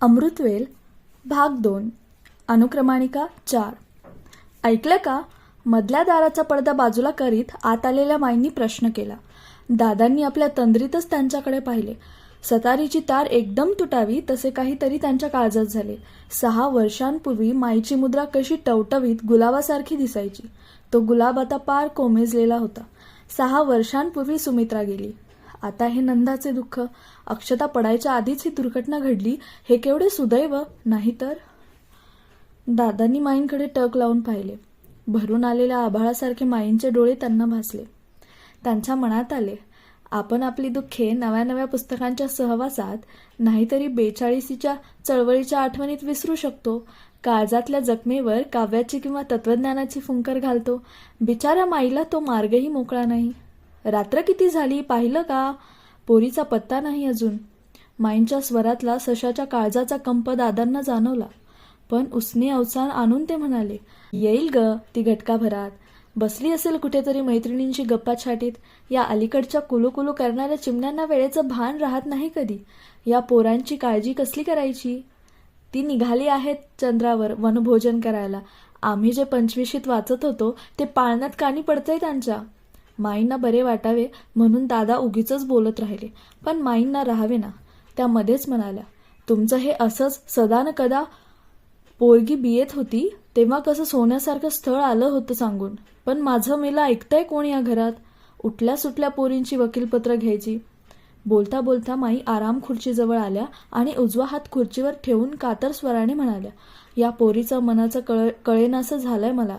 अमृतवेल भाग दोन अनुक्रमाणिका चार. ऐकलं का? मधल्या दाराचा पडदा बाजूला करीत आत आलेल्या माईंनी प्रश्न केला. दादांनी आपल्या तंद्रीतच त्यांच्याकडे पाहिले. सतारीची तार एकदम तुटावी तसे काहीतरी त्यांच्या काळजात झाले. सहा वर्षांपूर्वी माईची मुद्रा कशी टवटवीत गुलाबासारखी दिसायची. तो गुलाब आता पार कोमेजलेला होता. सहा वर्षांपूर्वी सुमित्रा गेली. आता हे नंदाचे दुःख. अक्षता पडायच्या आधीच ही दुर्घटना घडली. हे केवढे सुदैव? नाहीतर दादांनी माईंकडे टक लावून पाहिले. भरून आलेल्या आभाळासारखे माईंचे डोळे त्यांना भासले. त्यांच्या मनात आले आपण आपली दुःखे नव्या नव्या पुस्तकांच्या सहवासात नाहीतरी बेचाळीसीच्या चळवळीच्या आठवणीत विसरू शकतो. काळजातल्या जखमेवर काव्याची किंवा तत्वज्ञानाची फुंकर घालतो. बिचाऱ्या माईला तो मार्गही मोकळा नाही. रात्र किती झाली पाहिलं का? पोरीचा पत्ता नाही अजून. माईंच्या स्वरातला सशाच्या काळजाचा कंप दादांना जाणवला. पण उसने अवसान आणून ते म्हणाले येईल ग ती घटकाभरात. बसली असेल कुठेतरी मैत्रिणींची गप्पा छाटीत. या अलीकडच्या कुलू करणाऱ्या चिमण्यांना वेळेचं भान राहत नाही कधी. या पोरांची काळजी कसली करायची? ती निघाली आहेत चंद्रावर वनभोजन करायला. आम्ही जे पंचवीशीत वाचत होतो ते पाळण्यात कानी पडतंय त्यांच्या. माईंना बरे वाटावे म्हणून दादा उगीच बोलत राहिले. पण माईंना राहावे ना त्या मध्येच म्हणाल्या तुमचं हे असंच सदा न कदा पोरगी बियेत होती तेव्हा कसं सोन्यासारखं स्थळ आलं होतं सांगून. पण माझं मेला ऐकतंय कोण या घरात? उठल्या सुटल्या पोरींची वकीलपत्र घ्यायची. बोलता बोलता माई आराम खुर्चीजवळ आल्या आणि उजवा हात खुर्चीवर ठेवून कातर स्वराने म्हणाल्या या पोरीचं मनाचं कळ कळेनासं झालंय मला.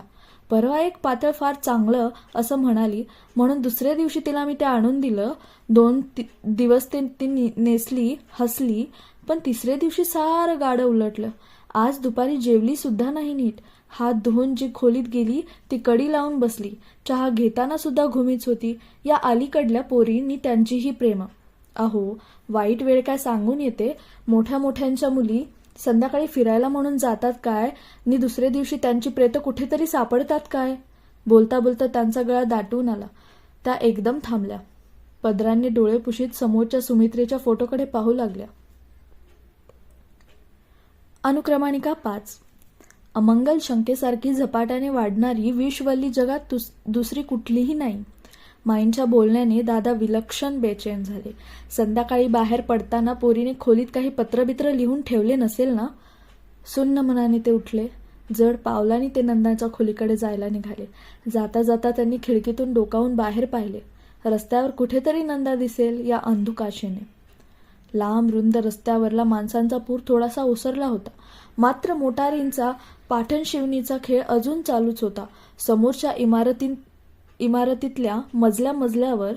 परवा एक पातळ फार चांगलं असं म्हणाली. म्हणून दुसऱ्या दिवशी तिला मी ते आणून दिलं. दोन ति दिवस ते ती नेसली हसली पण तिसऱ्या दिवशी सारं गाडं उलटलं. आज दुपारी जेवली सुद्धा नाही नीट. हात धुवून जी खोलीत गेली ती कडी लावून बसली. चहा घेताना सुद्धा घुमीच होती. या अलीकडल्या पोरींनी त्यांचीही प्रेम. अहो वाईट वेळ काय सांगून येते? मोठ्या मोठ्यांच्या मुली संध्याकाळी फिरायला म्हणून जातात काय? नि दुसऱ्या दिवशी त्यांची प्रेत कुठेतरी सापडतात काय? बोलता बोलता त्यांचा गळा दाटून आला. त्या एकदम थांबल्या. पदरांनी डोळे पुशीत समोरच्या सुमित्रेच्या फोटोकडे पाहू लागल्या. अनुक्रमाणिका पाच. अमंगल शंकेसारखी झपाट्याने वाढणारी विषवल्ली जगात दुस दुसरी कुठलीही नाही. माईंच्या बोलण्याने दादा विलक्षण बेचैन झाले. संध्याकाळी बाहेर पडताना पोरीने खोलीत काही पत्रबित्र लिहून ठेवले नसेल ना? सुन्न मनाने ते उठले. जड पावलाने ते नंदाच्या खोलीकडे जायला निघाले. जाता जाता त्यांनी खिडकीतून डोकावून बाहेर पाहिले. रस्त्यावर कुठेतरी नंदा दिसेल या अंधुकाशेने. लांब रुंद रस्त्यावरला माणसांचा पूर थोडासा ओसरला होता. मात्र मोटारींचा पाठण शिवणीचा खेळ अजून चालूच होता. समोरच्या इमारतीत इमारतीतल्या मजल्या मजल्यावर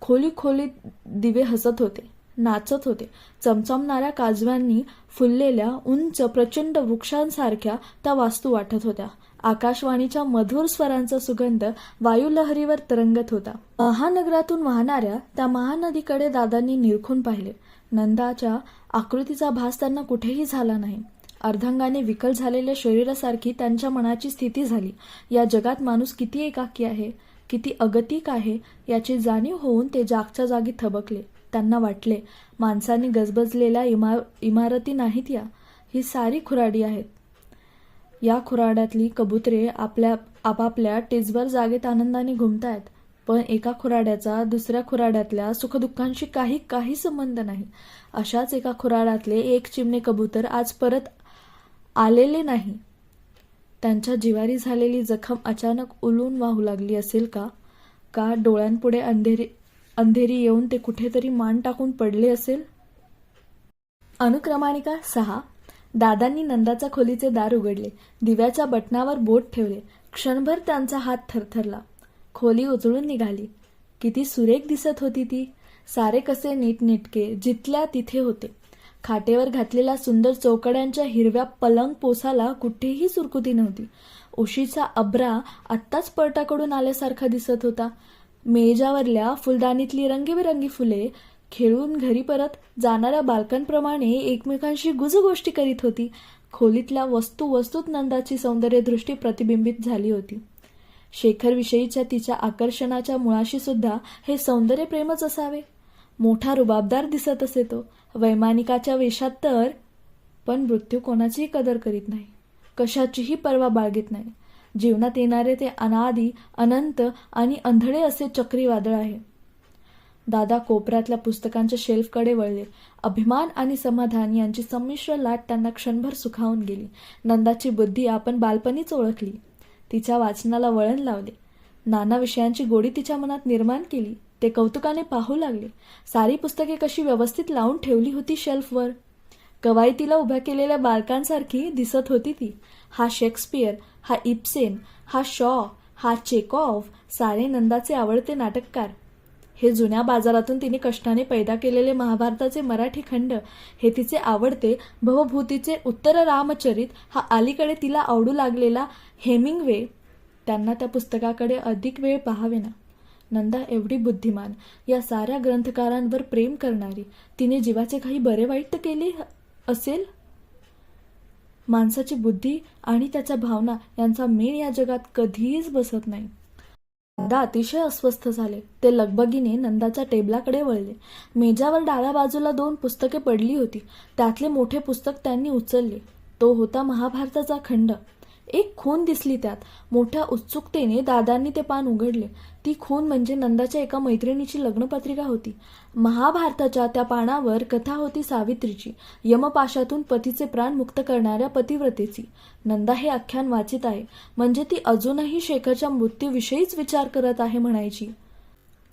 खोली खोलीत दिवे हसत होते नाचत होते. चमचमणाऱ्या काजव्यांनी फुललेल्या उंच प्रचंड वृक्षांसारख्या त्या वास्तू वाटत होत्या. आकाशवाणीच्या मधुर स्वरांचा सुगंध वायुलहरीवर तरंगत होता. महानगरातून वाहणाऱ्या त्या महानदीकडे दादांनी निरखून पाहिले. नंदाच्या आकृतीचा भास त्यांना कुठेही झाला नाही. अर्धांगाने विकल झालेल्या शरीरासारखी त्यांच्या मनाची स्थिती झाली. या जगात माणूस किती एकाकी आहे? किती अगतिक आहे याची जाणीव होऊन ते जागच्या जागी थबकले. त्यांना वाटले माणसांनी गजबजलेल्या इमा इमारती नाहीत या. ही सारी खुराडी आहेत. या खुराड्यातली कबुतरे आपल्या आपापल्या टिजवर जागेत आनंदाने घुमतायत. पण एका खुराड्याचा दुसऱ्या खुराड्यातल्या सुखदुःखांशी काही काही संबंध नाही. अशाच एका खुराड्यातले एक चिमणे कबूतर आज परत आलेले नाही. त्यांच्या जिवारी झालेली जखम अचानक उलून वाहू लागली असेल का? का डोळ्यांपुढे अंधेरी अंधेरी येऊन ते कुठेतरी मान टाकून पडले असेल? अनुक्रमाणिका सहा. दादांनी नंदाच्या खोलीचे दार उघडले. दिव्याच्या बटनावर बोट ठेवले. क्षणभर त्यांचा हात थरथरला. खोली उचळून निघाली. किती सुरेख दिसत होती ती. सारे कसे नीटनेटके जिथल्या तिथे होते. खाटेवर घातलेला सुंदर चौकड्यांच्या हिरव्या पलंग पोसाला कुठेही सुरकुती नव्हती. उशीचा अब्रा आत्ताच पळटाकडून आल्यासारखा दिसत होता. मेजावरल्या फुलदाणीतली रंगीबेरंगी फुले खेळून घरी परत जाणाऱ्या बालकांप्रमाणे एकमेकांशी गुजगोष्टी करीत होती. खोलीतल्या वस्तू वस्तूत नंदाची सौंदर्यदृष्टी प्रतिबिंबित झाली होती. शेखरविषयीच्या तिच्या आकर्षणाच्या मुळाशी सुद्धा हे सौंदर्य प्रेमच असावे. मोठा रुबाबदार दिसत असे तो वैमानिकाच्या वेशात तर पण मृत्यू कोणाचीही कदर करीत नाही. कशाचीही पर्वा बाळगीत नाही. जीवनात येणारे ते अनादी अनंत आणि अंधळे असे चक्रीवादळ आहे. दादा कोपऱ्यातल्या पुस्तकांच्या शेल्फकडे वळले. अभिमान आणि समाधान यांची संमिश्र लाट त्यांना क्षणभर सुखावून गेली. नंदाची बुद्धी आपण बालपणीच ओळखली. तिच्या वाचनाला वळण लावले. नाना विषयांची गोडी तिच्या मनात निर्माण केली. ते कौतुकाने पाहू लागले. सारी पुस्तके कशी व्यवस्थित लावून ठेवली होती शेल्फवर. कवायतीला उभ्या केलेल्या बालकांसारखी दिसत होती ती. हा शेक्सपियर हा इप्सेन हा शॉ हा चेकॉफ सारे नंदाचे आवडते नाटककार. हे जुन्या बाजारातून तिने कष्टाने पैदा केलेले महाभारताचे मराठी खंड हे तिचे आवडते भवभूतीचे उत्तर रामचरित हा अलीकडे तिला आवडू लागलेला हेमिंगवे त्यांना त्या पुस्तकाकडे अधिक वेळ पाहावेना. नंदा एवढी बुद्धिमान या साऱ्या ग्रंथकारांवर प्रेम करणारी तिने जीवाचे काही बरे वाईट तर केले असेल? माणसाची बुद्धी आणि त्याच्या भावना यांचा मेळ या जगात कधीच बसत नाही. नंदा अतिशय अस्वस्थ झाले. ते लगबगीने नंदाच्या टेबलाकडे वळले. मेजावर डाव्या बाजूला दोन पुस्तके पडली होती. त्यातले मोठे पुस्तक त्यांनी उचलले. तो होता महाभारताचा खंड. एक खून दिसली त्यात. मोठ्या उत्सुकतेने दादांनी ते पान उघडले. ती खून म्हणजे नंदाच्या एका मैत्रिणीची लग्नपत्रिका होती. महाभारताच्या त्या पानावर कथा होती सावित्रीची यमपाशातून पतीचे प्राण मुक्त करणाऱ्या पतिव्रतेची. नंदा हे आख्यान वाचित आहे. म्हणजे ती अजूनही शेखरच्या मृत्यूविषयीच विचार करत आहे म्हणायची.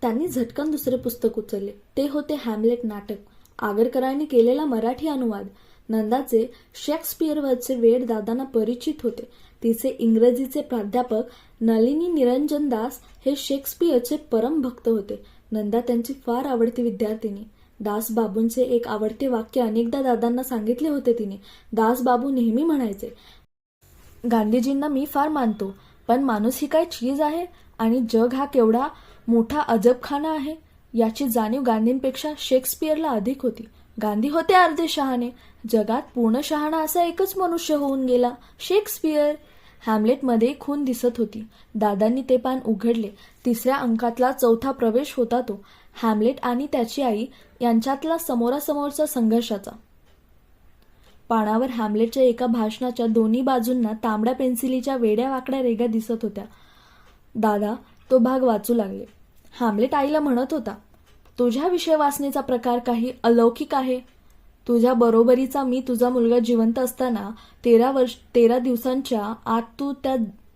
त्यांनी झटकन दुसरे पुस्तक उचलले. ते होते हॅमलेट नाटक. आगरकरांनी केलेला मराठी अनुवाद. नंदाचे शेक्सपियरवरचे वेड दादांना परिचित होते. तिचे इंग्रजीचे प्राध्यापक नलिनी निरंजन दास हे शेक्सपियरचे परम भक्त होते. नंदा त्यांची फार आवडती विद्यार्थिनी. दासबाबूंचे एक आवडते वाक्य अनेकदा दादांना सांगितले होते तिने. दासबाबू नेहमी म्हणायचे गांधीजींना मी फार मानतो पण माणूस ही काय चीज आहे? आणि जग हा केवढा मोठा अजबखाना आहे? याची जाणीव गांधींपेक्षा शेक्सपियरला अधिक होती. गांधी होते अर्धे शहाणे. जगात पूर्ण शहाणा असा एकच मनुष्य होऊन गेला शेक्सपियर. हॅमलेटमध्ये खून दिसत होती. दादांनी ते पान उघडले. तिसऱ्या अंकातला चौथा प्रवेश होता तो. हॅमलेट आणि त्याची आई यांच्यातला समोरासमोरचा संघर्षाचा. पानावर हॅमलेटच्या एका भाषणाच्या दोन्ही बाजूंना तांबड्या पेन्सिलीच्या वेड्या वाकड्या रेगा दिसत होत्या. दादा तो भाग वाचू लागले. हॅमलेट आईला म्हणत होता तुझ्या विषय वाचनेचा प्रकार काही अलौकिक आहे. तुझ्या बरोबरीचा मी तुझा मुलगा जिवंत असताना तेरा वर्ष तेरा दिवसांच्या आत तू त्या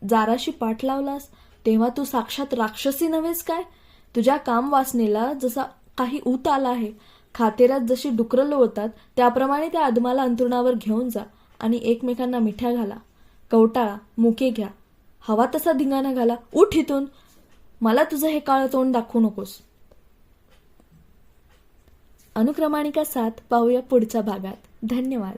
जाराशी पाठ लावलास. तेव्हा तू साक्षात राक्षसी नव्हेस काय? तुझ्या काम वासनेला जसा काही ऊत आला आहे खातेरात जशी डुकरं लोळतात त्याप्रमाणे त्या आदमाला अंतरुणावर घेऊन जा आणि एकमेकांना मिठ्या घाला. कवटाळा मुके घ्या. हवा तसा धिंगाणा घाला. उठ इथून. मला तुझं हे काळं तोंड दाखवू नकोस. अनुक्रमाणिका सात पाहूया पुढच्या भागात. धन्यवाद.